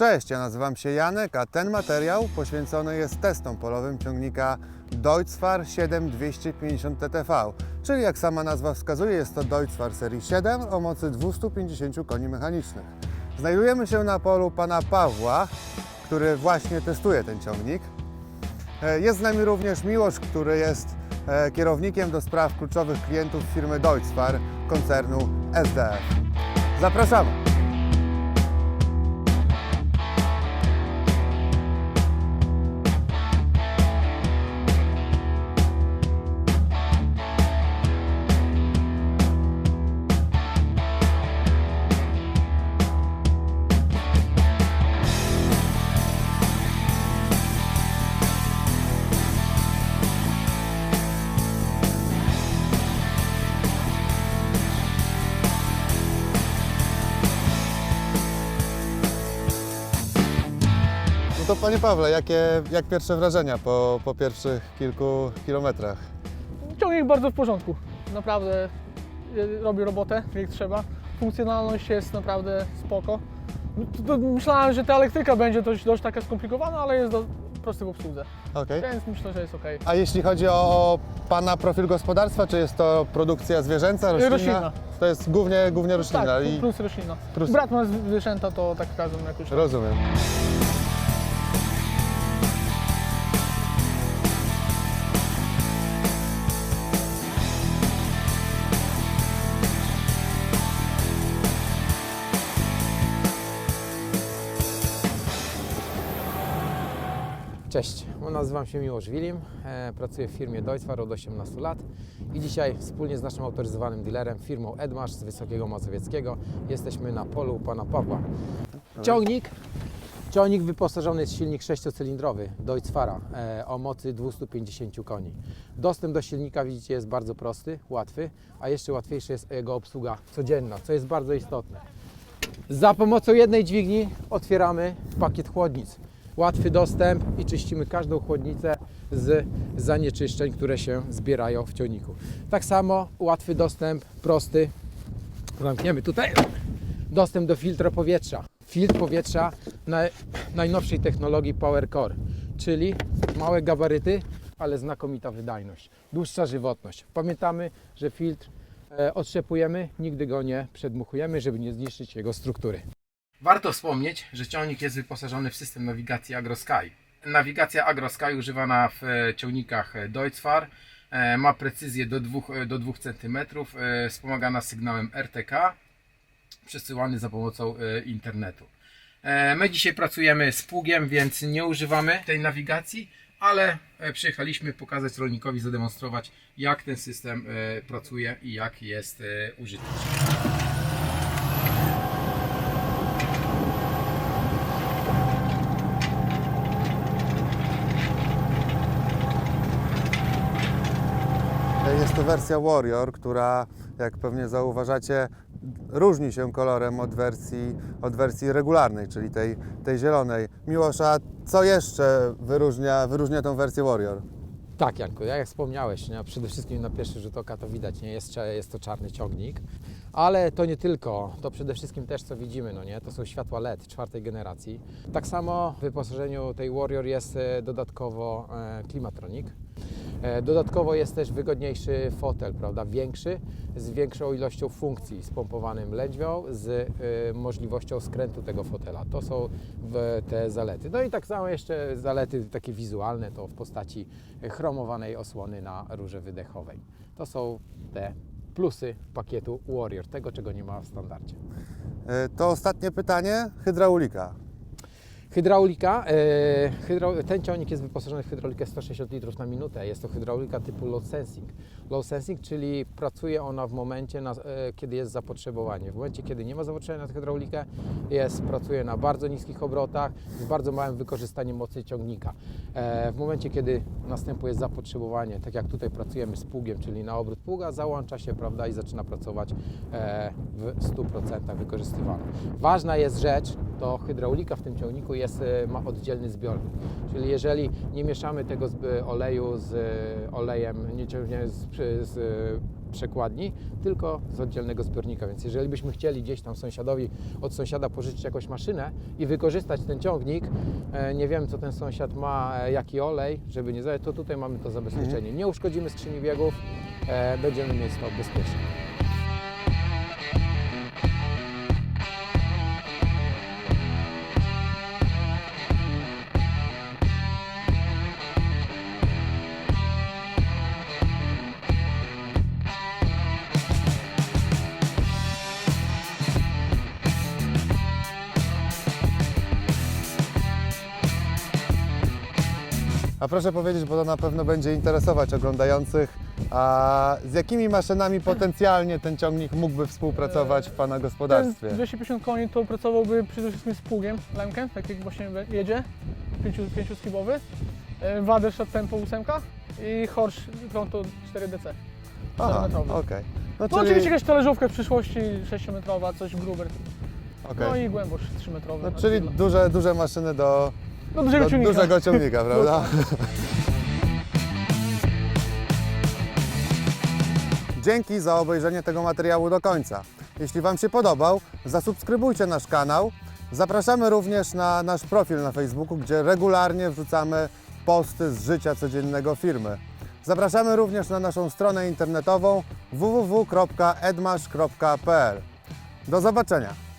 Cześć, ja nazywam się Janek, a ten materiał poświęcony jest testom polowym ciągnika Deutzfahr 7250 TTV, czyli jak sama nazwa wskazuje, jest to Deutzfahr serii 7 o mocy 250 koni mechanicznych. Znajdujemy się na polu pana Pawła, który właśnie testuje ten ciągnik. E, Jest z nami również Miłosz, który jest e, kierownikiem do spraw kluczowych klientów firmy Deutzfahr koncernu SDF. Zapraszamy! To panie Pawle, jakie, jak pierwsze wrażenia po, po pierwszych kilku kilometrach? Ciągnik bardzo w porządku. Naprawdę y, robi robotę jak trzeba. Funkcjonalność jest naprawdę spoko. Myślałem, że ta elektryka będzie dość, dość taka skomplikowana, ale jest do, prosty w obsłudze. Okej. Więc myślę, że jest ok. A jeśli chodzi o pana profil gospodarstwa, czy jest to produkcja zwierzęca, roślinna? Roślinna. To jest głównie, głównie roślina. Tak, plus roślina. plus- Brat ma zwierzęta, to tak razem jakoś. Rozumiem. Cześć, nazywam się Miłosz Wilim, e, pracuję w firmie Deutzfahr od 18 lat i dzisiaj wspólnie z naszym autoryzowanym dealerem, firmą Edmasz z Wysokiego Mazowieckiego jesteśmy na polu pana Pawła. Ciągnik, ciągnik wyposażony jest w silnik sześciocylindrowy Deutzfahra e, o mocy 250 koni. Dostęp do silnika widzicie jest bardzo prosty, łatwy, a jeszcze łatwiejsza jest jego obsługa codzienna, co jest bardzo istotne. Za pomocą jednej dźwigni otwieramy pakiet chłodnic. Łatwy dostęp i czyścimy każdą chłodnicę z zanieczyszczeń, które się zbierają w ciągniku. Tak samo łatwy dostęp, prosty. Zamkniemy tutaj. Dostęp do filtra powietrza. Filtr powietrza naj, najnowszej technologii Power Core, czyli małe gabaryty, ale znakomita wydajność, dłuższa żywotność. Pamiętamy, że filtr e, otrzepujemy, nigdy go nie przedmuchujemy, żeby nie zniszczyć jego struktury. Warto wspomnieć, że ciągnik jest wyposażony w system nawigacji AgroSky. Nawigacja AgroSky używana w e, ciągnikach e, Deutzfahr e, ma precyzję do 2, do 2 cm, wspomagana sygnałem RTK, przesyłany za pomocą internetu. My dzisiaj pracujemy z pługiem, więc nie używamy tej nawigacji, ale przyjechaliśmy pokazać rolnikowi, zademonstrować jak ten system pracuje i jak jest użyteczny. Jest to wersja Warrior, która, jak pewnie zauważacie, różni się kolorem od wersji, od wersji regularnej, czyli tej, tej zielonej. Miłosza, co jeszcze wyróżnia, wyróżnia tą wersję Warrior? Tak, Janku, jak wspomniałeś, nie? przede wszystkim na pierwszy rzut oka to widać, nie jest, jest to czarny ciągnik, ale to nie tylko, to przede wszystkim też co widzimy, no nie, to są światła LED czwartej generacji. Tak samo w wyposażeniu tej Warrior jest e, dodatkowo e, klimatronik. E, Dodatkowo jest też wygodniejszy fotel, prawda, większy, z większą ilością funkcji, z pompowanym lędźwią, z e, możliwością skrętu tego fotela. To są te zalety. No i tak samo jeszcze zalety takie wizualne, to w postaci chromowanej osłony na rurze wydechowej. To są te plusy pakietu Warrior, tego czego nie ma w standardzie. E, To ostatnie pytanie, hydraulika. Hydraulika. E, ten ciągnik jest wyposażony w hydraulikę 160 litrów na minutę. Jest to hydraulika typu low sensing. Low sensing, czyli pracuje ona w momencie, na, e, kiedy jest zapotrzebowanie. W momencie, kiedy nie ma zapotrzebowania na hydraulikę, jest, pracuje na bardzo niskich obrotach, z bardzo małym wykorzystaniem mocy ciągnika. E, w momencie, kiedy następuje zapotrzebowanie, tak jak tutaj pracujemy z pługiem, czyli na obrót pługa, załącza się prawda, i zaczyna pracować w 100% wykorzystywana. Ważna jest rzecz, to hydraulika w tym ciągniku jest, e, ma oddzielny zbiornik. Czyli jeżeli nie mieszamy tego z, e, oleju z e, olejem, nie, z, z przekładni, tylko z oddzielnego zbiornika. Więc jeżeli byśmy chcieli gdzieś tam sąsiadowi od sąsiada pożyczyć jakąś maszynę i wykorzystać ten ciągnik, e, nie wiem co ten sąsiad ma, e, jaki olej, żeby nie zająć, to tutaj mamy to zabezpieczenie. Nie uszkodzimy skrzyni biegów, e, będziemy mieć to bezpiecznie. A proszę powiedzieć, bo to na pewno będzie interesować oglądających, a z jakimi maszynami potencjalnie ten ciągnik mógłby współpracować w Pana Ten gospodarstwie? 250 koni to pracowałby przede wszystkim z pługiem, lemkiem, tak jak właśnie jedzie, 5 skibowy, Wadershot Tempo 8 i Horsch Pronto 4DC. Aha, 4-metrowy. okej. No, No oczywiście jakaś talerzówka w przyszłości 6-metrowa, coś gruber. okej. No i głębosz 3-metrowy. no, czyli duże, duże maszyny do, no, dużego do ciągnika. dużego ciągnika, prawda? Dzięki za obejrzenie tego materiału do końca. Jeśli Wam się podobał, zasubskrybujcie nasz kanał. Zapraszamy również na nasz profil na Facebooku, gdzie regularnie wrzucamy posty z życia codziennego firmy. Zapraszamy również na naszą stronę internetową www.edmasz.pl. Do zobaczenia!